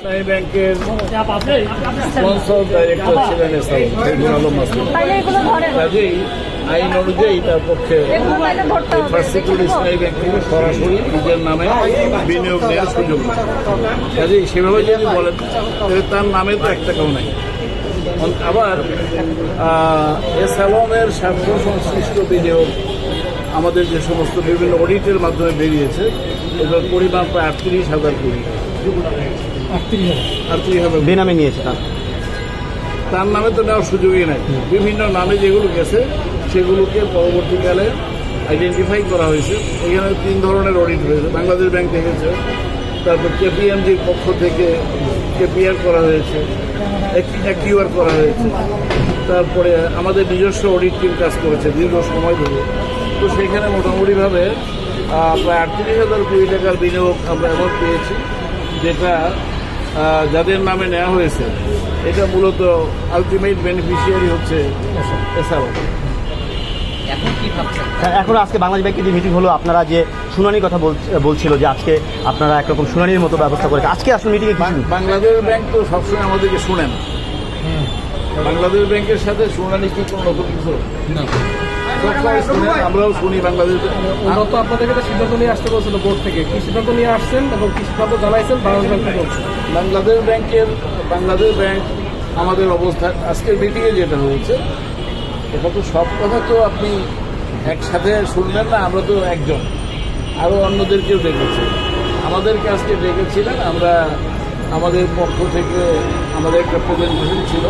ইসলামী ব্যাংকের sponsor director ছিলেন শহীদুল আলম মাসুদ কাজেই আইন অনুযায়ী তার পক্ষে সিকিউরিটি ইসলামী ব্যাংক থেকে সরাসরি নিজের নামে বিনিয়োগ নেওয়ার সুযোগ। কাজেই সেভাবে যদি বলেন তাহলে তার নামে তো এক টাকাও নাই। আবার এস আলমের স্বার্থ সংশ্লিষ্ট বিনিয়োগ আমাদের যে সমস্ত বিভিন্ন অডিটের মাধ্যমে বেরিয়েছে এগুলোর পরিমাণ প্রায় আটত্রিশ হাজার কোটি। বেনামে নিয়েছে তার। তার নামে তো নেওয়ার সুযোগই নাই। বিভিন্ন নামে যেগুলো গেছে সেগুলোকে পরবর্তীকালে আইডেন্টিফাই করা হয়েছে। এখানে তিন ধরনের অডিট হয়েছে। বাংলাদেশ ব্যাংক দেখেছে তারপর কেপিএমজির পক্ষ থেকে কেপিআর করা হয়েছে অ্যাকিউআর করা হয়েছে। তারপরে আমাদের নিজস্ব অডিট টিম কাজ করেছে দীর্ঘ সময় ধরে। তো সেখানে মোটামুটিভাবে প্রায় আটত্রিশ হাজার কোটি টাকার বিনিয়োগ আমরা এমন পেয়েছি। যেটা যাদের নামে নেওয়া হয়েছে এটা মূলত আলটিমেট বেনিফিশিয়ারি হচ্ছে এখন হ্যাঁ, এখন আজকে বাংলাদেশ ব্যাংকের যে মিটিং হলো আপনারা যে শুনানির কথা বল- বলছিল যে আজকে আপনারা একরকম শুনানির মতো ব্যবস্থা করেছে আজকে আসলে মিটিংয়ে কি বাংলাদেশ ব্যাংক তো সবসময় আমাদেরকে শুনেন। বাংলাদেশ ব্যাংকের সাথে শুনানি কি কোনো নতুন কিছু? আমরাও শুনি বাংলাদেশ। ওরা তো আপনাদেরকে একটা সিদ্ধান্ত নিয়ে আসতে বলছিল বোর্ড থেকে। কি সিদ্ধান্ত নিয়ে আসছেন এবং কি সিদ্ধান্ত জানাইছেন বাংলাদেশ ব্যাংক বাংলাদেশ ব্যাংকের বাংলাদেশ ব্যাংক আমাদের অবস্থা আজকের মিটিংয়ে যেটা হয়েছে এটা তো সব কথা তো আপনি একসাথে শুনলেন না আমরা তো একজন। আরও অন্যদেরকেও ডেকেছি আমাদেরকে আজকে ডেকেছিলেন আমরা আমাদের পক্ষ থেকে আমাদের একটা প্রেজেন্টেশন ছিল।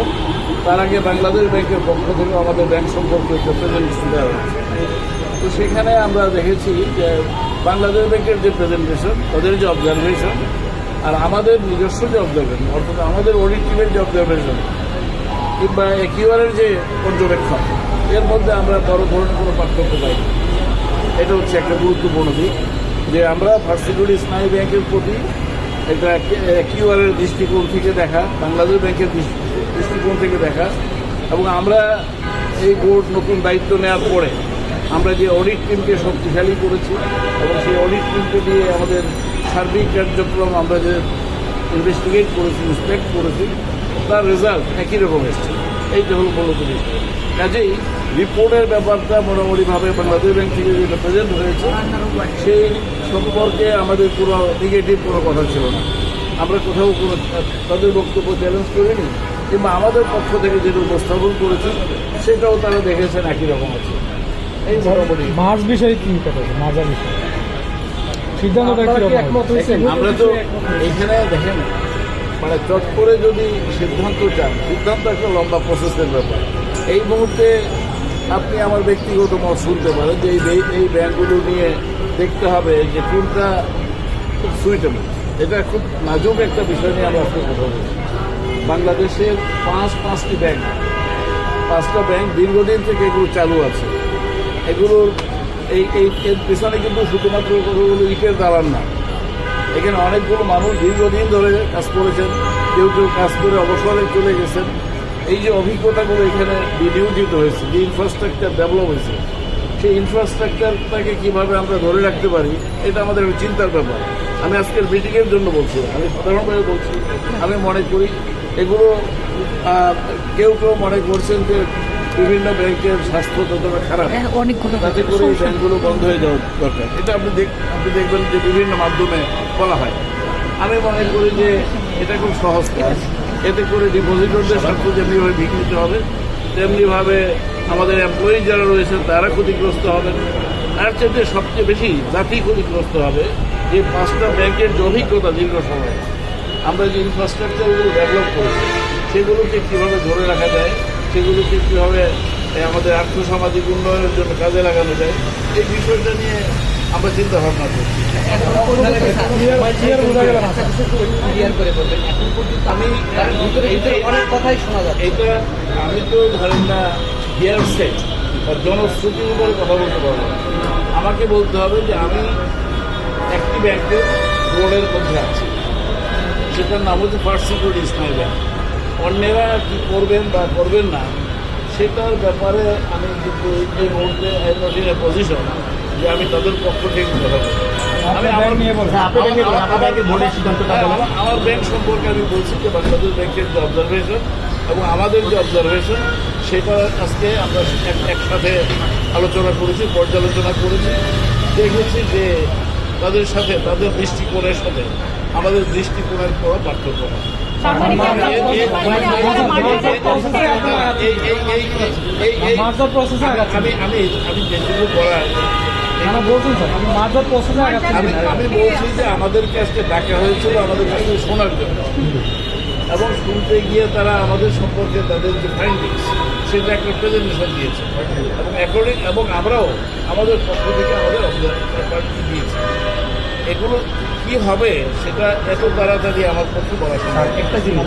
তার আগে বাংলাদেশ ব্যাংকের পক্ষ থেকে আমাদের ব্যাংক সম্পর্কে প্রেজেন্টেশন দেওয়া হয়েছে। তো সেখানে আমরা দেখেছি যে বাংলাদেশ ব্যাংকের যে প্রেজেন্টেশন ওদের যে অবজারভেশন আর আমাদের নিজস্ব যে অবজারভেশন অর্থাৎ আমাদের অডিট টিমের যে অবজারভেশন কিংবা একিউআরের যে পর্যবেক্ষণ, এর মধ্যে আমরা বড় ধরনের কোনো পার্থক্য পাই এটা হচ্ছে একটা গুরুত্বপূর্ণ দিক যে আমরা সিকিউরিটি ইসলামী ব্যাংকের প্রতি একটা একিউআরের দৃষ্টিকোণ থেকে দেখা, বাংলাদেশ ব্যাংকের দৃষ্টি- দৃষ্টিকোণ থেকে দেখা। এবং আমরা এই বোর্ড নতুন দায়িত্ব নেওয়ার পরে আমরা যে অডিট টিমকে শক্তিশালী করেছি এবং সেই অডিট টিমকে দিয়ে আমাদের সার্বিক কার্যক্রম আমরা যে ইনভেস্টিগেট করেছি ইন্সপেক্ট করেছি, তার রেজাল্ট একই রকম এসছে। এইটা হলো মূলত বিষয়। কাজেই রিপোর্টের ব্যাপারটা মোটামুটিভাবে বাংলাদেশ ব্যাংক থেকে যেটা প্রেজেন্ট হয়েছে, সেই সম্পর্কে আমাদের কোনো নেগেটিভ কোনো কথা ছিল না। আমরা কোথাও কোনো তাদের বক্তব্য চ্যালেঞ্জ করিনি। কিংবা আমাদের পক্ষ থেকে যেটা উপস্থাপন করেছি সেটাও তারা দেখেছেন একই রকম আছে। এই মোটামুটি মাছ বিষয়ে কি কথা মাজার বিষয়। সিদ্ধান্তটা কি একমত হয়েছেন? আমরা তো এখানে দেখেন মানে চট করে যদি সিদ্ধান্ত চান সিদ্ধান্ত একটা লম্বা প্রসেসের ব্যাপার। এই মুহূর্তে আপনি আমার ব্যক্তিগত মত শুনতে পারেন যে এই এই ব্যাংকগুলো নিয়ে দেখতে হবে যে কোনটা খুব সুইটেবল এটা খুব নাজুক একটা বিষয় নিয়ে আমরা আজকে কথা বলছি। বাংলাদেশের পাঁচ, পাঁচটি ব্যাংক পাঁচটা ব্যাংক দীর্ঘদিন থেকে এগুলো চালু আছে। এগুলোর এই এই পেছনে কিন্তু শুধুমাত্র কতগুলো ইটের দালান না। এখানে অনেকগুলো মানুষ দীর্ঘদিন ধরে কাজ করেছেন। কেউ কেউ কাজ করে অবসরে চলে গেছেন। এই যে অভিজ্ঞতাগুলো এখানে বিনিয়োজিত হয়েছে, যে ইনফ্রাস্ট্রাকচার ডেভেলপ হয়েছে, সেই ইনফ্রাস্ট্রাকচারটাকে কীভাবে আমরা ধরে রাখতে পারি, এটা আমাদের চিন্তার ব্যাপার। আমি আজকের মিটিংয়ের জন্য বলছি আমি সাধারণভাবে বলছি, আমি মনে করি এগুলো কেউ কেউ মনে করছেন যে বিভিন্ন ব্যাংকের স্বাস্থ্য ততটা খারাপ। অনেকগুলো তাতে করে এই ব্যাংকগুলো বন্ধ হয়ে যাওয়া দরকার। এটা আপনি দেখ আপনি দেখবেন যে বিভিন্ন মাধ্যমে বলা হয়। আমি মনে করি যে এটা খুব সহজ কাজ। এতে করে ডিপোজিটরদের স্বার্থ যেমনিভাবে বিঘ্নিত হবে তেমনিভাবে আমাদের এমপ্লয়ি যারা রয়েছেন তারা ক্ষতিগ্রস্ত হবেন তার চাইতে সবচেয়ে বেশি জাতি ক্ষতিগ্রস্ত হবে যে পাঁচটা ব্যাংকের যে অভিজ্ঞতা দীর্ঘ সময়। আমরা যে ইনফ্রাস্ট্রাকচারগুলো ডেভেলপ করেছি সেগুলোকে কীভাবে ধরে রাখা যায় সেগুলোকে কীভাবে আমাদের আর্থসামাজিক উন্নয়নের জন্য কাজে লাগানো যায় এই বিষয়টা নিয়ে আমরা চিন্তা ভাবনা করছি। ক্লিয়ার করে বলবেন। এখন আমি তার ভিতরে ভিতরে অনেক কথাই শোনা যাচ্ছে। এটা আমি তো ধরেন না হিয়ার সেট বা জনশ্রুতির উপরে কথা বলতে পারব আমাকে বলতে হবে যে আমি একটি ব্যাংকের বোর্ডের মধ্যে আছি। সেটার নাম হচ্ছে ফার্স্ট সিকিউরিটি ব্যাংক অন্যেরা কী করবেন বা করবেন না সেটার ব্যাপারে আমি কিন্তু এই মুহূর্তে I not in a position যে আমি তাদের পক্ষ থেকে কথা আমি আমার নিয়ে বলছি হ্যাঁ, বলুন। আমার- আমার ব্যাংক সম্পর্কে আমি বলছি যে বাংলাদেশ ব্যাংকের যে অবজারভেশন এবং আমাদের যে অবজারভেশন সেটা আজকে আমরা একসাথে আলোচনা করেছি পর্যালোচনা করেছি। দেখেছি যে তাদের সাথে তাদের দৃষ্টিকোণের সাথে আমাদের দৃষ্টিকোণের কোনো পার্থক্য মানে মানে আমি আমি আমি যেটুকু করার না আমি আমি বলছি যে আমাদের কাছে ডাকা হয়েছিল আমাদের কাছ শোনার জন্য এবং শুনতে গিয়ে তারা আমাদের সম্পর্কে তাদের যে ফাইন্ডিংস সেটা একটা প্রেজেন্টেশন দিয়েছে এবং অ্যাকর্ডিং এবং আমরাও আমাদের পক্ষ থেকে আমাদের দিয়েছি এগুলো কি হবে সেটা এত তাড়াতাড়ি আমার পক্ষে বলা সম্ভব। একটা জিনিস